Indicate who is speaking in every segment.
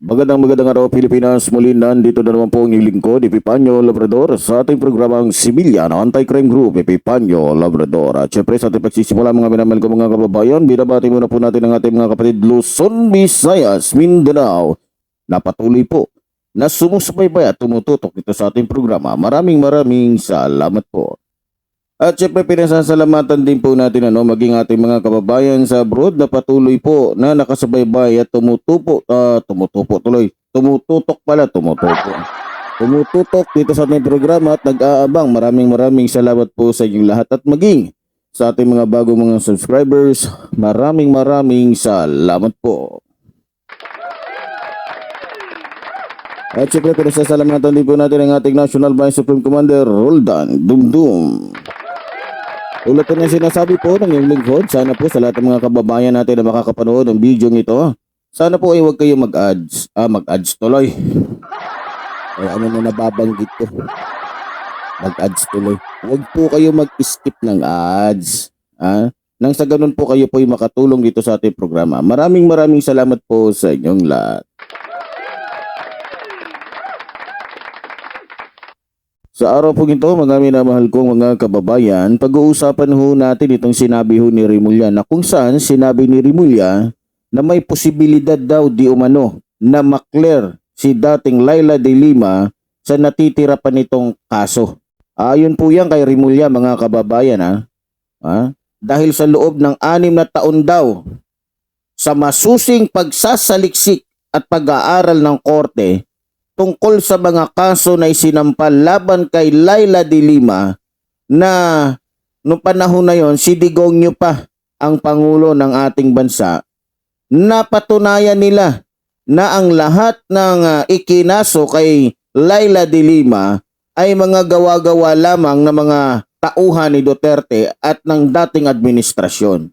Speaker 1: Magandang magandang araw Pilipinas. Muli nandito na naman po ang lingkod, Epipanyo Labrador sa ating programang Civilian Anti-Crime Group, Epipanyo Labrador. At syempre sa ating pagsisimula mga minamahal ko mga kababayan, binabati muna po natin ang ating mga kapatid Luzon, Visayas, Mindanao na patuloy po na sumusubaybay at tumututok dito sa ating programa. Maraming maraming salamat po. At syempre pinasasalamatan din po natin ano, maging ating mga kababayan sa abroad na patuloy po na nakasubaybay at tumutupo, ah, tumutupo tuloy, tumututok pala, tumutupo. Tumututok dito sa ating programa at nag-aabang. Maraming maraming salamat po sa inyong lahat at maging sa ating mga bagong mga subscribers. Maraming maraming salamat po. At syempre pinasasalamatan din po natin ang ating National Vice Supreme Commander Roldan Dumdum. Tulad po ng sinasabi po ng iyong lingkod, sana po sa lahat ng mga kababayan natin na makakapanood ng video ito, sana po ay huwag kayo mag-ads, ah, mag-ads tuloy. Ay, ano na nababanggit ko? Mag-ads tuloy. Huwag po kayo mag-skip ng ads. Ah, nang sa ganun po kayo po ay makatulong dito sa ating programa. Maraming maraming salamat po sa inyong lahat. Sa araw po ito, mga minamahal kong mga kababayan, pag-uusapan ho natin itong sinabi ho ni Rimulya na kung saan sinabi ni Rimulya na may posibilidad daw di umano na makler si dating Laila de Lima sa natitira pa nitong kaso. Ayon po yan kay Rimulya mga kababayan ha. ha? Dahil sa loob ng anim na taon daw sa masusing pagsasaliksik at pag-aaral ng korte tungkol sa mga kaso na isinampal laban kay Laila de Lima na noong panahon na yon si Digongyo pa ang pangulo ng ating bansa. Napatunayan nila na ang lahat ng ah, ikinaso kay Laila de Lima ay mga gawa-gawa lamang ng mga tauhan ni Duterte at ng dating administrasyon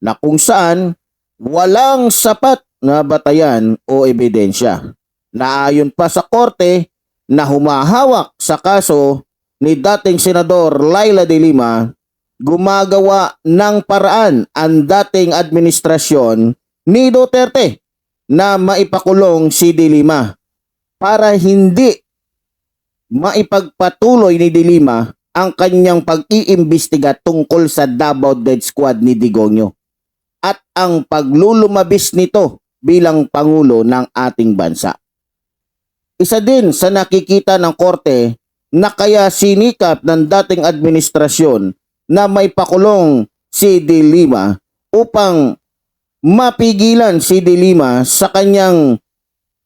Speaker 1: na kung saan walang sapat na batayan o ebidensya na ayon pa sa korte na humahawak sa kaso ni dating senador Laila de Lima, gumagawa ng paraan ang dating administrasyon ni Duterte na maipakulong si de Lima para hindi maipagpatuloy ni de Lima ang kanyang pag-iimbestiga tungkol sa Davao Dead Squad ni Digongyo at ang paglulumabis nito bilang pangulo ng ating bansa isa din sa nakikita ng korte na kaya sinikap ng dating administrasyon na may pakulong si De Lima upang mapigilan si De Lima sa kanyang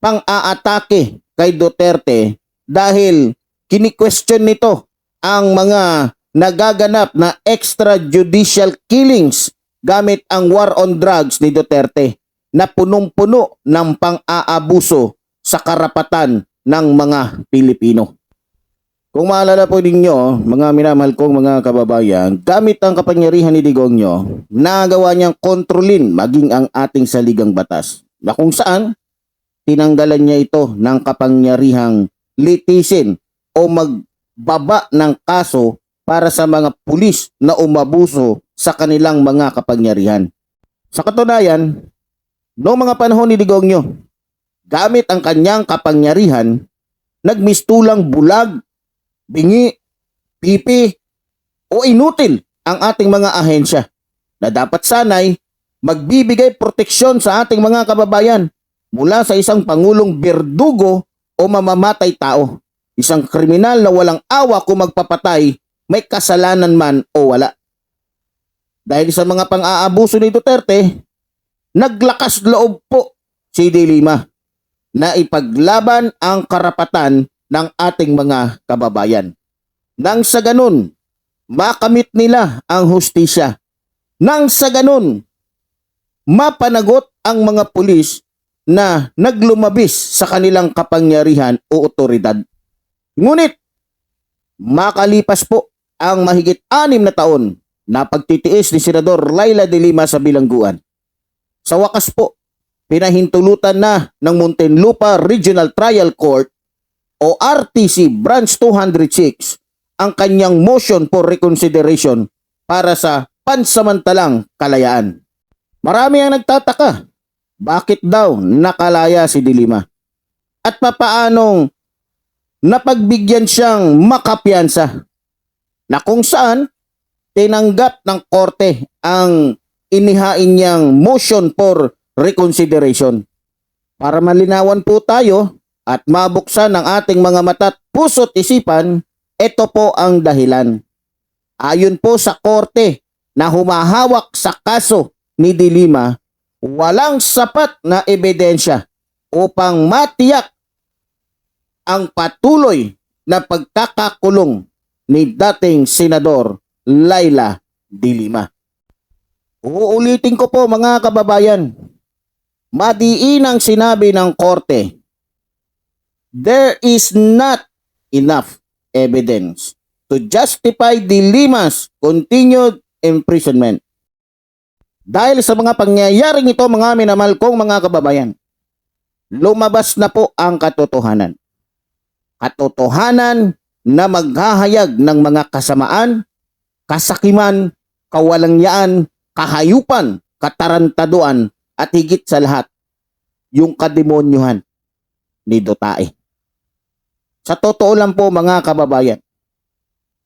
Speaker 1: pang-aatake kay Duterte dahil kini-question nito ang mga nagaganap na extrajudicial killings gamit ang war on drugs ni Duterte na punong-puno ng pang-aabuso sa karapatan ng mga Pilipino. Kung maalala po ninyo, mga minamahal kong mga kababayan, gamit ang kapangyarihan ni Digongyo, nagawa niyang kontrolin maging ang ating saligang batas na kung saan tinanggalan niya ito ng kapangyarihang litisin o magbaba ng kaso para sa mga pulis na umabuso sa kanilang mga kapangyarihan. Sa katunayan, noong mga panahon ni Digongyo, gamit ang kanyang kapangyarihan, nagmistulang bulag, bingi, pipi, o inutil ang ating mga ahensya na dapat sanay magbibigay proteksyon sa ating mga kababayan mula sa isang pangulong berdugo o mamamatay tao. Isang kriminal na walang awa kung magpapatay, may kasalanan man o wala. Dahil sa mga pang-aabuso ni Duterte, naglakas loob po si De Lima na ipaglaban ang karapatan ng ating mga kababayan. Nang sa ganun, makamit nila ang hustisya. Nang sa ganun, mapanagot ang mga pulis na naglumabis sa kanilang kapangyarihan o otoridad. Ngunit, makalipas po ang mahigit anim na taon na pagtitiis ni Senador Laila de Lima sa bilangguan. Sa wakas po, pinahintulutan na ng Muntinlupa Regional Trial Court o RTC Branch 206 ang kanyang motion for reconsideration para sa pansamantalang kalayaan. Marami ang nagtataka, bakit daw nakalaya si Dilima? At papaanong napagbigyan siyang makapiyansa na kung saan tinanggap ng korte ang inihain niyang motion for reconsideration. Para malinawan po tayo at mabuksan ang ating mga mata at puso't isipan, ito po ang dahilan. Ayon po sa korte na humahawak sa kaso ni Dilima, walang sapat na ebidensya upang matiyak ang patuloy na pagkakakulong ni dating Senador Laila Dilima. Uulitin ko po mga kababayan, madiin ang sinabi ng korte, there is not enough evidence to justify Dilima's continued imprisonment. Dahil sa mga pangyayaring ito mga minamahal kong mga kababayan, lumabas na po ang katotohanan. Katotohanan na maghahayag ng mga kasamaan, kasakiman, kawalangyaan, kahayupan, katarantaduan, at higit sa lahat, yung kademonyuhan ni Dotae. Sa totoo lang po mga kababayan,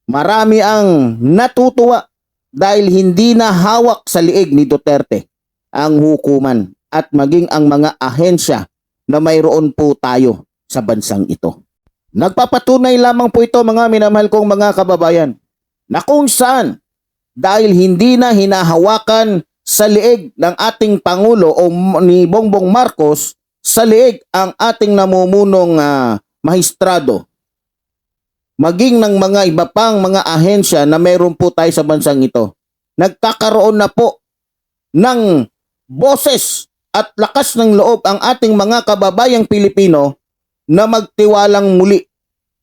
Speaker 1: marami ang natutuwa dahil hindi na hawak sa liig ni Duterte ang hukuman at maging ang mga ahensya na mayroon po tayo sa bansang ito. Nagpapatunay lamang po ito mga minamahal kong mga kababayan na kung saan dahil hindi na hinahawakan sa liig ng ating Pangulo o ni Bongbong Marcos sa liig ang ating namumunong ah, mahistrado maging ng mga iba pang mga ahensya na meron po tayo sa bansang ito. Nagkakaroon na po ng boses at lakas ng loob ang ating mga kababayang Pilipino na magtiwalang muli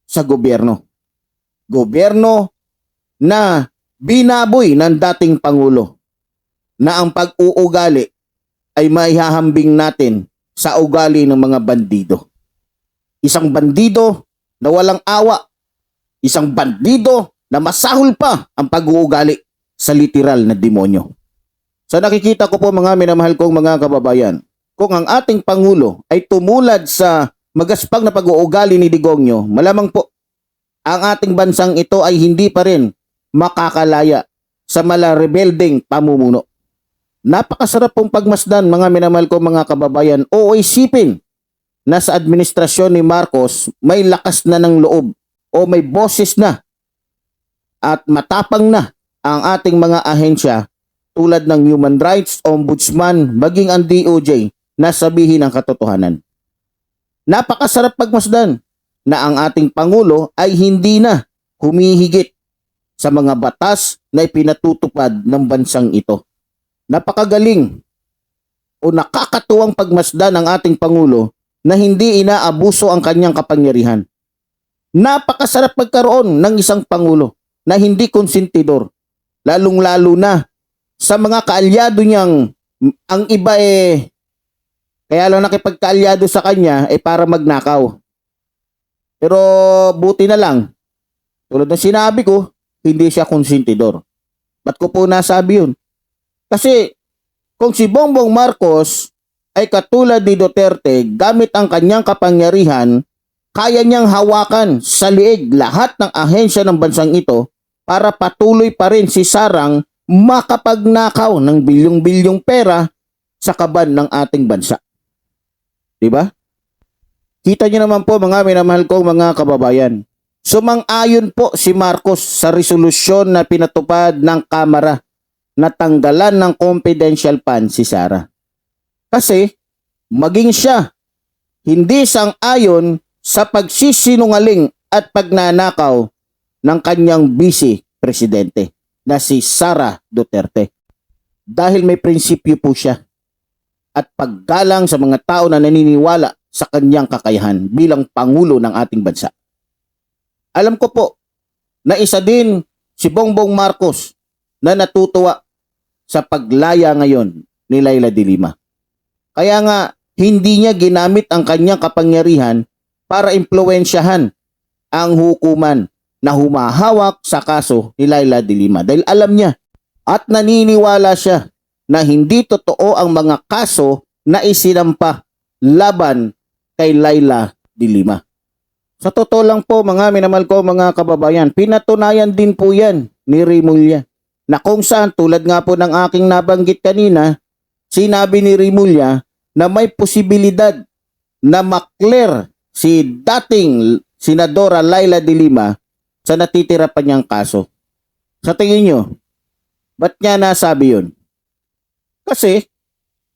Speaker 1: sa gobyerno. Gobyerno na binaboy ng dating Pangulo na ang pag-uugali ay maihahambing natin sa ugali ng mga bandido. Isang bandido na walang awa isang bandido na masahol pa ang pag-uugali sa literal na demonyo. Sa nakikita ko po mga minamahal kong mga kababayan, kung ang ating Pangulo ay tumulad sa magaspang na pag-uugali ni Digongyo, malamang po ang ating bansang ito ay hindi pa rin makakalaya sa mala rebelding pamumuno. Napakasarap pong pagmasdan mga minamahal kong mga kababayan o isipin na sa administrasyon ni Marcos may lakas na ng loob o may boses na at matapang na ang ating mga ahensya tulad ng Human Rights Ombudsman maging ang DOJ na sabihin ang katotohanan. Napakasarap pagmasdan na ang ating Pangulo ay hindi na humihigit sa mga batas na ipinatutupad ng bansang ito. Napakagaling o nakakatuwang pagmasdan ng ating Pangulo na hindi inaabuso ang kanyang kapangyarihan napakasarap magkaroon ng isang pangulo na hindi konsentidor. Lalong-lalo na sa mga kaalyado niyang ang iba eh kaya lang nakipagkaalyado sa kanya eh para magnakaw. Pero buti na lang, tulad ng sinabi ko, hindi siya konsentidor. Ba't ko po nasabi yun? Kasi kung si Bongbong Marcos ay katulad ni Duterte gamit ang kanyang kapangyarihan kaya niyang hawakan sa liig lahat ng ahensya ng bansang ito para patuloy pa rin si Sarang makapagnakaw ng bilyong-bilyong pera sa kaban ng ating bansa. 'Di ba? Kita niyo naman po mga minamahal kong mga kababayan. Sumang-ayon po si Marcos sa resolusyon na pinatupad ng Kamara na tanggalan ng confidential fund si Sara. Kasi maging siya hindi sang-ayon sa pagsisinungaling at pagnanakaw ng kanyang vice presidente na si Sara Duterte. Dahil may prinsipyo po siya at paggalang sa mga tao na naniniwala sa kanyang kakayahan bilang pangulo ng ating bansa. Alam ko po na isa din si Bongbong Marcos na natutuwa sa paglaya ngayon ni Laila de Lima. Kaya nga, hindi niya ginamit ang kanyang kapangyarihan para impluensyahan ang hukuman na humahawak sa kaso ni Laila de Lima. Dahil alam niya at naniniwala siya na hindi totoo ang mga kaso na isinampa laban kay Laila de Lima. Sa totoo lang po mga minamahal ko mga kababayan, pinatunayan din po yan ni Rimulya na kung saan tulad nga po ng aking nabanggit kanina, sinabi ni Rimulya na may posibilidad na makler si dating Senadora Laila de Lima sa natitira pa niyang kaso. Sa tingin nyo, ba't niya nasabi yun? Kasi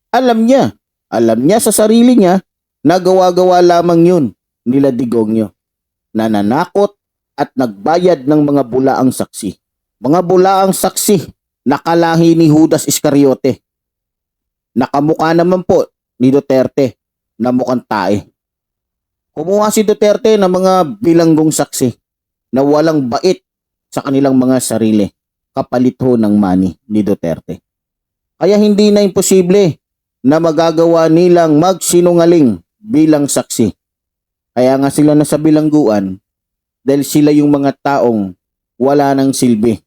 Speaker 1: alam niya, alam niya sa sarili niya na gawa-gawa lamang yun nila Digongyo. Nananakot at nagbayad ng mga bulaang saksi. Mga bulaang saksi nakalahi ni Judas Iscariote. Nakamukha naman po ni Duterte na mukhang tae. Kumuha si Duterte ng mga bilanggong saksi na walang bait sa kanilang mga sarili kapalit ho ng money ni Duterte. Kaya hindi na imposible na magagawa nilang magsinungaling bilang saksi. Kaya nga sila nasa bilangguan dahil sila yung mga taong wala ng silbi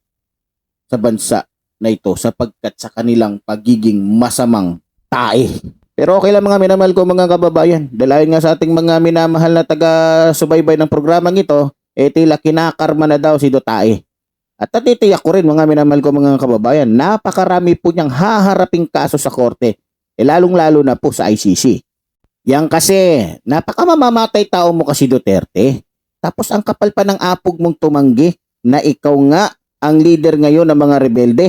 Speaker 1: sa bansa na ito sapagkat sa kanilang pagiging masamang tae. Pero okay lang mga minamahal ko mga kababayan. Dahil ayon nga sa ating mga minamahal na taga-subaybay ng programang ito, eh tila kinakarma na daw si Dotae. At natitiyak ko rin mga minamahal ko mga kababayan, napakarami po niyang haharaping kaso sa korte. Eh lalong-lalo na po sa ICC. Yan kasi, napakamamamatay tao mo kasi Duterte. Tapos ang kapal pa ng apog mong tumanggi na ikaw nga ang leader ngayon ng mga rebelde.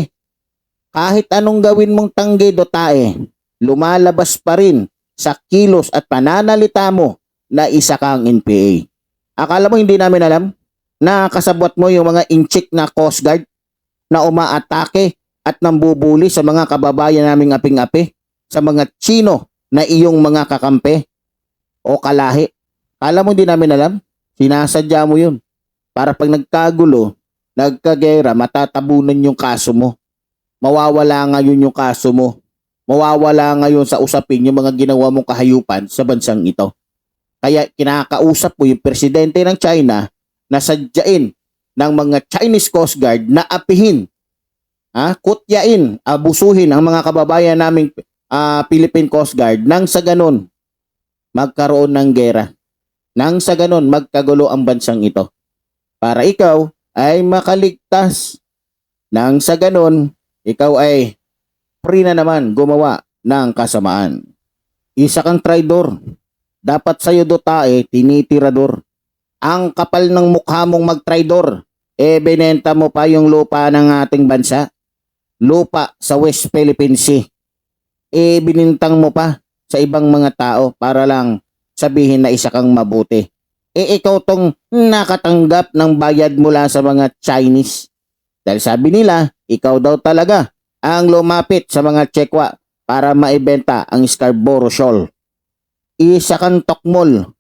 Speaker 1: Kahit anong gawin mong tanggi Dotae, lumalabas pa rin sa kilos at pananalita mo na isa kang NPA. Akala mo hindi namin alam na kasabwat mo yung mga inchik na Coast Guard na umaatake at nambubuli sa mga kababayan naming aping-api, sa mga Chino na iyong mga kakampi o kalahi. Akala mo hindi namin alam? Sinasadya mo yun. Para pag nagkagulo, nagkagera, matatabunan yung kaso mo. Mawawala ngayon yung kaso mo mawawala ngayon sa usapin yung mga ginawa mong kahayupan sa bansang ito. Kaya kinakausap mo yung presidente ng China na sadyain ng mga Chinese Coast Guard na apihin, ha, kutyain, abusuhin ang mga kababayan naming ah, Philippine Coast Guard nang sa ganon magkaroon ng gera. Nang sa ganon magkagulo ang bansang ito. Para ikaw ay makaligtas. Nang sa ganon, ikaw ay free na naman gumawa ng kasamaan. Isa kang traidor. Dapat sa'yo do tae, tinitirador. Ang kapal ng mukha mong magtraidor, e binenta mo pa yung lupa ng ating bansa. Lupa sa West Philippine Sea. E binintang mo pa sa ibang mga tao para lang sabihin na isa kang mabuti. E ikaw tong nakatanggap ng bayad mula sa mga Chinese. Dahil sabi nila, ikaw daw talaga ang lumapit sa mga tsekwa para maibenta ang Scarborough Shoal. Isa kang tokmol.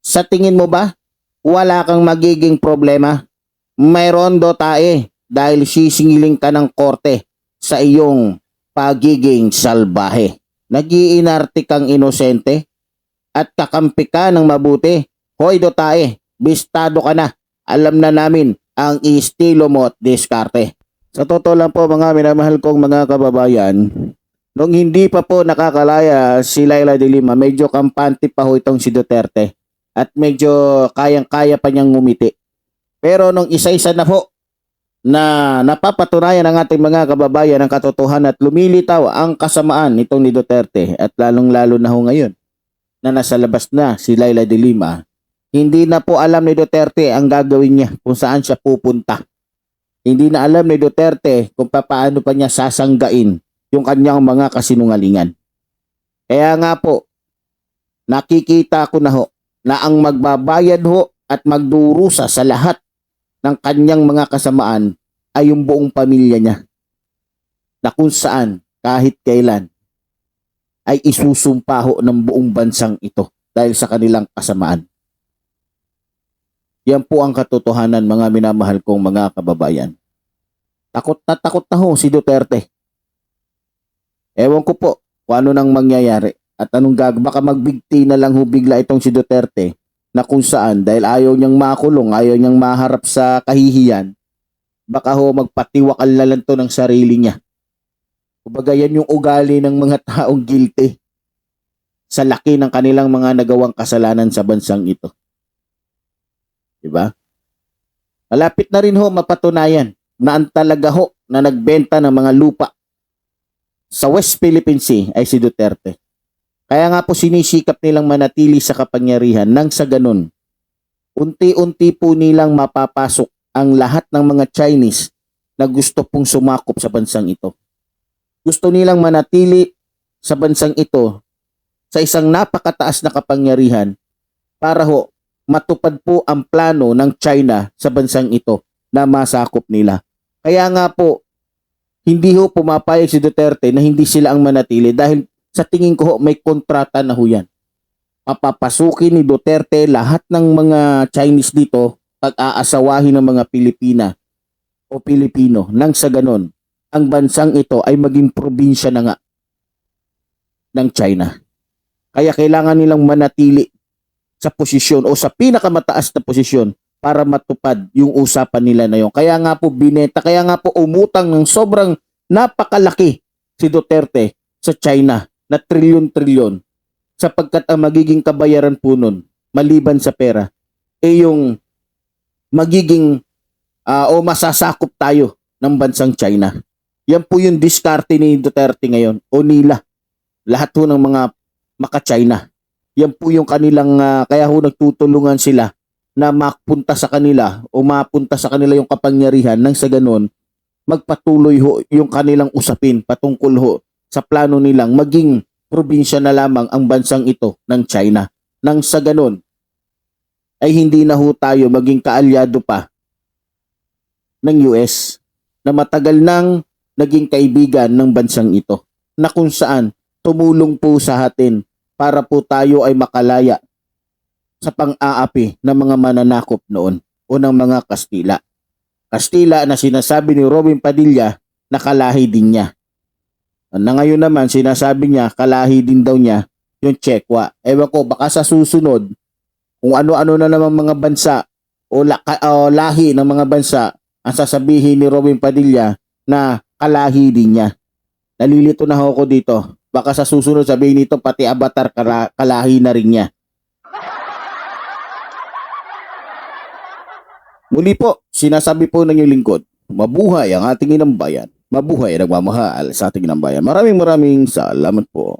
Speaker 1: Sa tingin mo ba, wala kang magiging problema? Mayroon do tae dahil sisingiling ka ng korte sa iyong pagiging salbahe. Nagiinarte kang inosente at kakampi ka ng mabuti. Hoy do tae, bistado ka na. Alam na namin ang estilo mo at diskarte. Sa totoo lang po mga minamahal kong mga kababayan, nung hindi pa po nakakalaya si Laila de Lima, medyo kampante pa ho itong si Duterte at medyo kayang-kaya pa niyang ngumiti. Pero nung isa-isa na po na napapatunayan ng ating mga kababayan ang katotohanan at lumilitaw ang kasamaan nitong ni Duterte at lalong-lalo na ho ngayon na nasa labas na si Laila de Lima, hindi na po alam ni Duterte ang gagawin niya kung saan siya pupunta. Hindi na alam ni Duterte kung paano pa niya sasanggain yung kanyang mga kasinungalingan. Kaya nga po, nakikita ko na ho na ang magbabayad ho at magdurusa sa lahat ng kanyang mga kasamaan ay yung buong pamilya niya. Na kung saan, kahit kailan, ay isusumpa ho ng buong bansang ito dahil sa kanilang kasamaan. Yan po ang katotohanan mga minamahal kong mga kababayan. Takot na takot na ho si Duterte. Ewan ko po kung ano nang mangyayari at anong gag baka magbigti na lang ho bigla itong si Duterte na kung saan dahil ayaw niyang makulong, ayaw niyang maharap sa kahihiyan, baka ho magpatiwakal na lang to ng sarili niya. Kumbaga yan yung ugali ng mga taong guilty sa laki ng kanilang mga nagawang kasalanan sa bansang ito. Diba? Malapit na rin ho mapatunayan na ang talaga ho na nagbenta ng mga lupa sa West Philippine Sea ay si Duterte. Kaya nga po sinisikap nilang manatili sa kapangyarihan nang sa ganun, unti-unti po nilang mapapasok ang lahat ng mga Chinese na gusto pong sumakop sa bansang ito. Gusto nilang manatili sa bansang ito sa isang napakataas na kapangyarihan para ho matupad po ang plano ng China sa bansang ito na masakop nila. Kaya nga po, hindi ho pumapayag si Duterte na hindi sila ang manatili dahil sa tingin ko may kontrata na ho yan. Papapasukin ni Duterte lahat ng mga Chinese dito pag-aasawahin ng mga Pilipina o Pilipino nang sa ganon ang bansang ito ay maging probinsya na nga ng China. Kaya kailangan nilang manatili sa posisyon o sa pinakamataas na posisyon para matupad yung usapan nila na yun. Kaya nga po bineta, kaya nga po umutang ng sobrang napakalaki si Duterte sa China na trilyon-trilyon sapagkat ang magiging kabayaran po nun maliban sa pera eh yung magiging ah, o masasakop tayo ng bansang China. Yan po yung diskarte ni Duterte ngayon o nila. Lahat po ng mga maka-China. Yan po yung kanilang ah, kaya ho nagtutulungan sila na mapunta sa kanila o mapunta sa kanila yung kapangyarihan nang sa ganon magpatuloy ho yung kanilang usapin patungkol ho sa plano nilang maging probinsya na lamang ang bansang ito ng China. Nang sa ganon ay hindi na ho tayo maging kaalyado pa ng US na matagal nang naging kaibigan ng bansang ito na kung saan tumulong po sa atin para po tayo ay makalaya sa pang-aapi ng mga mananakop noon o ng mga Kastila. Kastila na sinasabi ni Robin Padilla na kalahi din niya. Na ngayon naman sinasabi niya kalahi din daw niya yung Chekwa. Ewan ko baka sa susunod kung ano-ano na naman mga bansa o, la- o lahi ng mga bansa ang sasabihin ni Robin Padilla na kalahi din niya. Nalilito na ako dito. Baka sa susunod sabihin nito pati avatar kala- kalahi na rin niya. Muli po, sinasabi po ng inyong lingkod, mabuhay ang ating inang bayan. Mabuhay ang nagmamahal sa ating inang bayan. Maraming maraming salamat po.